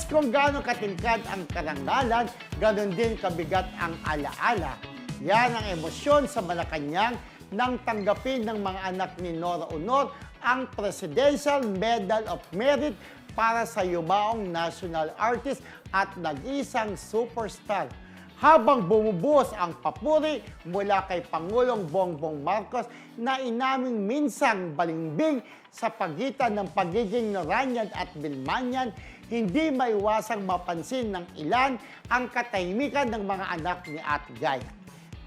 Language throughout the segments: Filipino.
Yes, kung gaano katingkad ang karangalan, ganon din kabigat ang alaala. Yan ang emosyon sa Malacanang nang tanggapin ng mga anak ni Nora Honor ang Presidential Medal of Merit para sa yumaong national artist at nag-isang superstar. Habang bumubuhos ang papuri mula kay Pangulong Bongbong Marcos na inaming minsang balimbing sa pagitan ng pagiging Noranyan at Bilmanyan, hindi maiwasang mapansin ng ilan ang katahimikan ng mga anak ni Ate Gay.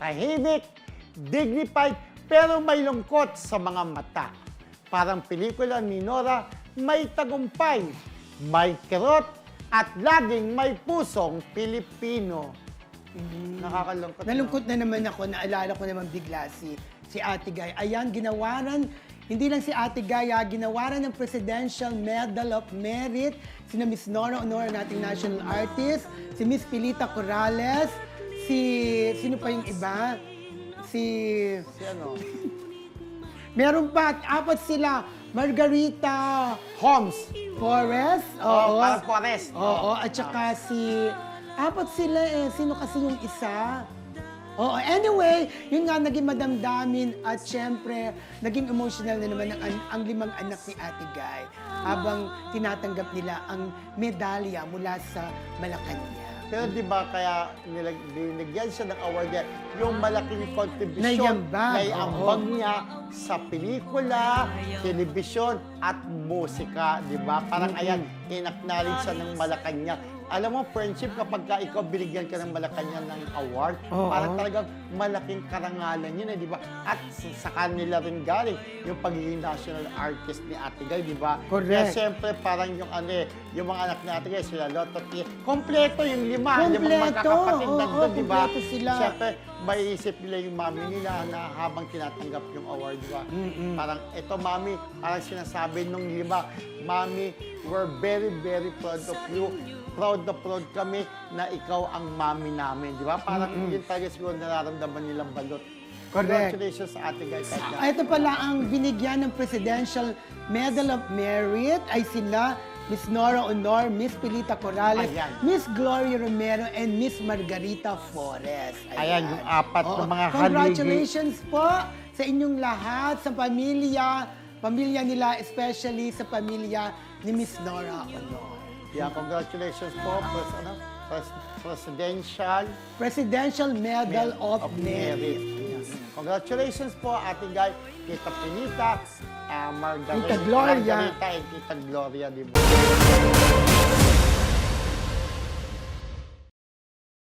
Tahimik, dignified, pero may lungkot sa mga mata. Parang pelikula ni Nora, may tagumpay, may kirot, at laging may pusong Pilipino. Nakakalungkot. no? Nalungkot na naman ako, naalala ko naman bigla si, si Ate Guy. Ayan, ginawaran, hindi lang si Ate Guy, ah, ginawaran ng Presidential Medal of Merit, sina Miss Nora Honor, nating national artist, si Miss Pilita Corrales, si, sino pa yung iba? Si, Si ano? meron pa, apat sila, Margarita Holmes. Forrest, Oo, parang forest. Oo, at saka si... Apat sila eh. Sino kasi yung isa? Oo, anyway, yun nga naging madamdamin at syempre, naging emotional na naman ang, ang, ang limang anak ni Ate Guy habang tinatanggap nila ang medalya mula sa Malacanang. Pero di ba kaya nilag, binigyan siya ng award niya, yung malaking contribution Naiambag, na iambag niya sa pelikula, telebisyon, at musika, di ba? Parang ayan, in-acknowledge siya ng Malacanang. Alam mo, friendship, kapag ka ikaw binigyan ka ng Malacanang ng award, Oo. parang talagang malaking karangalan yun, eh, di ba? At sa- kanila rin galing, yung pagiging national artist ni Ate Guy, di ba? Correct. Kaya siyempre, parang yung ano eh, yung mga anak ni Ate Guy, sila Lotto T, kompleto yung lima, limang Kompleto, magkakapatid oo, nandun, di ba? kompleto sila. Siyempre, maiisip nila yung mami nila na habang tinatanggap yung award, di ba? Parang, ito mami, parang sinasabi nung lima, mami, we're very, very proud of you. Proud na proud kami na ikaw ang mami namin, di ba? Parang yun talaga siguro nararamdaman nilang balot. Correct. Congratulations sa ate guys. Ah, Ito pala ang binigyan ng Presidential Medal of Merit ay sila Miss Nora Honor, Miss Pilita Corrales, Ayan. Miss Gloria Romero, and Miss Margarita Flores. Ayan, yung apat Oo. na mga haligi. Congratulations po sa inyong lahat, sa pamilya, pamilya nila, especially sa pamilya ni Miss Nora Honor. Yeah, congratulations po, pres, ano, pres, Presidential Presidential Medal of, Merit. Yes. Congratulations po, Ate Guy, Tita Pinita, Ah, Margarita. Tita Gloria. Margarita and Tita Gloria, di ba?